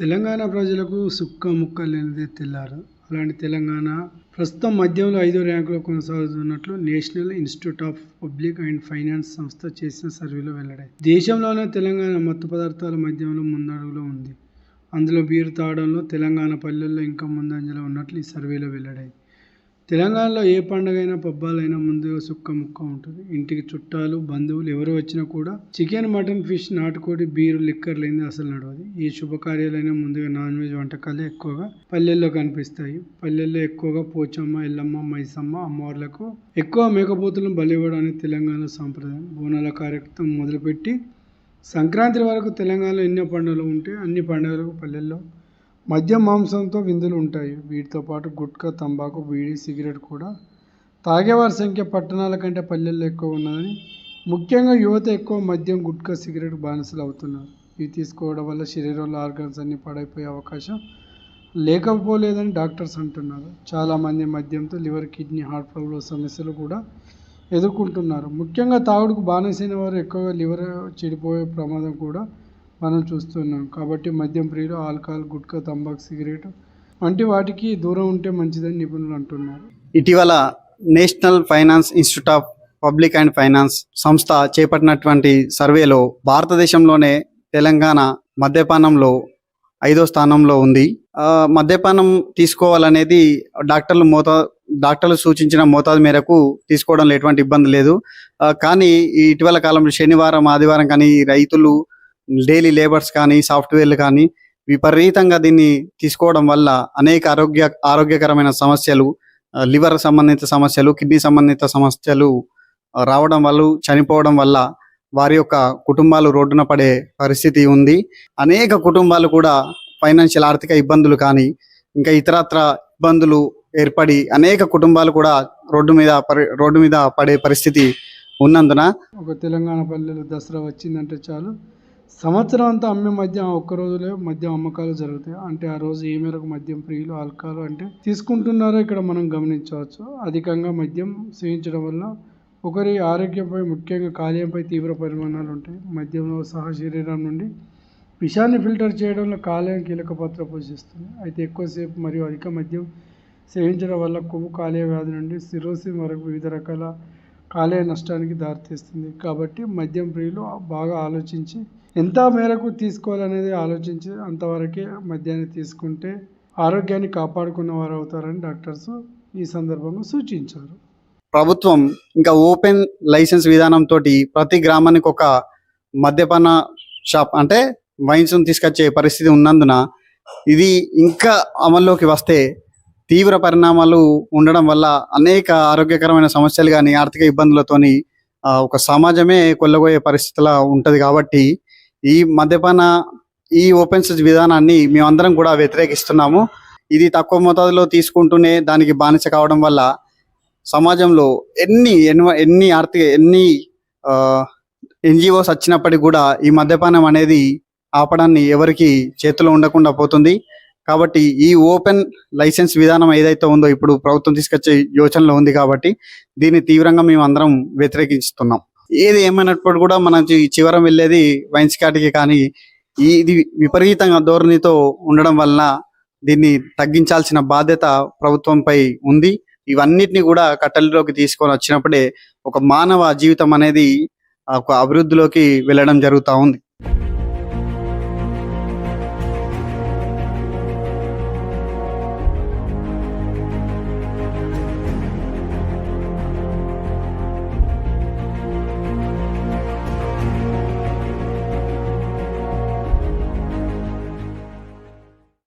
తెలంగాణ ప్రజలకు సుక్క ముక్క లేనిదే తెల్లారు. అలాంటి తెలంగాణ ప్రస్తుతం మధ్యంలో ఐదో ర్యాంకులో కొనసాగుతున్నట్లు National Institute of Public and Finance సంస్థ చేసిన సర్వేలో వెల్లడాయి దేశంలోనే తెలంగాణ మత్తు పదార్థాల మధ్యంలో ముందడుగులో ఉంది. అందులో బీరు తాగడంలో తెలంగాణ పల్లెల్లో ఇంకా ముందంజలో ఉన్నట్లు ఈ సర్వేలో వెల్లడాయి తెలంగాణలో ఏ పండుగైనా పబ్బాలైనా ముందుగా సుక్క ముక్క ఉంటుంది. ఇంటికి చుట్టాలు బంధువులు ఎవరు వచ్చినా కూడా చికెన్ మటన్ ఫిష్ నాటుకోడి బీరు లిక్కర్ లేనిది అసలు నడవదు. ఏ శుభకార్యాలైనా ముందుగా నాన్ వెజ్ వంటకాలే ఎక్కువగా పల్లెల్లో కనిపిస్తాయి. పల్లెల్లో ఎక్కువగా పోచమ్మ ఎల్లమ్మ మైసమ్మ అమ్మవార్లకు ఎక్కువ మేకపోతులను బలివ్వడానికి తెలంగాణ సాంప్రదాయం. బోనాల కార్యక్రమం మొదలుపెట్టి సంక్రాంతి వరకు తెలంగాణలో ఎన్నో పండుగలు ఉంటే అన్ని పండుగలకు పల్లెల్లో మద్యం మాంసంతో విందులు ఉంటాయి. వీటితో పాటు గుట్కా తంబాకు బీడీ సిగరెట్ కూడా తాగేవారి సంఖ్య పట్టణాల కంటే పల్లెల్లో ఎక్కువ ఉన్నదని ముఖ్యంగా యువత ఎక్కువ మద్యం గుట్కా సిగరెట్ బానిసలు అవుతున్నారు. ఇవి తీసుకోవడం వల్ల శరీరంలో ఆర్గన్స్ అన్ని పాడైపోయే అవకాశం లేకపోలేదని డాక్టర్స్ అంటున్నారు. చాలామంది మద్యంతో లివర్ కిడ్నీ హార్ట్ ప్రాబ్లం సమస్యలు కూడా ఎదుర్కొంటున్నారు. ముఖ్యంగా తాగుడుకు బానిసైన వారు ఎక్కువగా లివర్ చెడిపోయే ప్రమాదం కూడా మనం చూస్తున్నాం. కాబట్టి మద్యం ప్రియులు ఆల్కహాల్ గుట్కా తంబాకు సిగరెట్ వంటి వాటికి దూరం ఉంటే మంచిదని నిపుణులు అంటున్నారు. ఇటీవల National Finance Institute of Public and Finance సంస్థ చేపట్టినటువంటి సర్వేలో భారతదేశంలోనే తెలంగాణ మద్యపానంలో ఐదో స్థానంలో ఉంది. మద్యపానం తీసుకోవాలనేది డాక్టర్లు మోతా డాక్టర్లు సూచించిన మోతాదు మేరకు తీసుకోవడంలో ఎటువంటి ఇబ్బంది లేదు. కానీ ఇటీవల కాలంలో శనివారం ఆదివారం కానీ రైతులు డైలీ లేబర్స్ కానీ సాఫ్ట్వేర్లు కానీ విపరీతంగా దీన్ని తీసుకోవడం వల్ల అనేక ఆరోగ్య ఆరోగ్యకరమైన సమస్యలు లివర్ సంబంధిత సమస్యలు కిడ్నీ సంబంధిత సమస్యలు రావడం వల్ల చనిపోవడం వల్ల వారి యొక్క కుటుంబాలు రోడ్డున పడే పరిస్థితి ఉంది. అనేక కుటుంబాలు కూడా ఫైనాన్షియల్ ఆర్థిక ఇబ్బందులు కానీ ఇంకా ఇతరత్ర ఇబ్బందులు ఏర్పడి అనేక కుటుంబాలు కూడా రోడ్డు మీద రోడ్డు మీద పడే పరిస్థితి ఉన్నందున ఒక తెలంగాణ పల్లెలు దసరా వచ్చిందంటే చాలు. సంవత్సరం అంతా అమ్మే మద్యం ఒక్క రోజులే మద్యం అమ్మకాలు జరుగుతాయి. అంటే ఆ రోజు ఏ మేరకు మద్యం ప్రియులు ఆల్కహాల్ అంటే తీసుకుంటున్నారో ఇక్కడ మనం గమనించవచ్చు. అధికంగా మద్యం సేవించడం వల్ల ఒకరి ఆరోగ్యంపై ముఖ్యంగా కాలేయంపై తీవ్ర పరిమాణాలు ఉంటాయి. మద్యంలో సహా శరీరం నుండి విషాన్ని ఫిల్టర్ చేయడంలో కాలేయం కీలక పాత్ర పోషిస్తుంది. అయితే ఎక్కువసేపు మరియు అధిక మద్యం సేవించడం వల్ల కొవ్వు కాలేయ వ్యాధి నుండి సిరోసిస్ వరకు వివిధ రకాల కాలేయ నష్టానికి దారితీస్తుంది. కాబట్టి మద్యం ప్రియులు బాగా ఆలోచించి ఎంత మేరకు తీసుకోవాలనేది ఆలోచించి అంతవరకే మద్యాన్ని తీసుకుంటే ఆరోగ్యాన్ని కాపాడుకున్న వారు అవుతారని డాక్టర్స్ ఈ సందర్భంగా సూచించారు. ప్రభుత్వం ఇంకా ఓపెన్ లైసెన్స్ విధానంతో ప్రతి గ్రామానికి ఒక మద్యపాన షాప్ అంటే వైన్స్ తీసుకొచ్చే పరిస్థితి ఉన్నందున ఇది ఇంకా అమల్లోకి వస్తే తీవ్ర పరిణామాలు ఉండడం వల్ల అనేక ఆరోగ్యకరమైన సమస్యలు కానీ ఆర్థిక ఇబ్బందులతోని ఒక సమాజమే కొల్లబోయే పరిస్థితిలా ఉంటుంది కాబట్టి ఈ మద్యపాన ఈ ఓపెన్ సోర్స్ విధానాన్ని మేమందరం కూడా వ్యతిరేకిస్తున్నాము. ఇది తక్కువ మోతాదులో తీసుకుంటూనే దానికి బానిస కావడం వల్ల సమాజంలో ఎన్ని ఎన్ని ఆర్థిక ఎన్ని ఎన్జిఓస్ వచ్చినప్పటికీ కూడా ఈ మద్యపానం అనేది ఆపడాన్ని ఎవరికి చేతిలో ఉండకుండా పోతుంది. కాబట్టి ఈ ఓపెన్ లైసెన్స్ విధానం ఏదైతే ఉందో ఇప్పుడు ప్రభుత్వం తీసుకొచ్చే యోచనలో ఉంది కాబట్టి దీన్ని తీవ్రంగా మేము అందరం వ్యతిరేకిస్తున్నాం. ఏది ఏమైనప్పుడు కూడా మనం చివరం వెళ్ళేది వైన్స్ కాటికి కానీ ఇది విపరీతంగా ధోరణితో ఉండడం వలన దీన్ని తగ్గించాల్సిన బాధ్యత ప్రభుత్వంపై ఉంది. ఇవన్నిటిని కూడా కట్టలిలోకి తీసుకొని వచ్చినప్పుడే ఒక మానవ జీవితం అనేది ఒక అభివృద్ధిలోకి వెళ్ళడం జరుగుతూ ఉంది.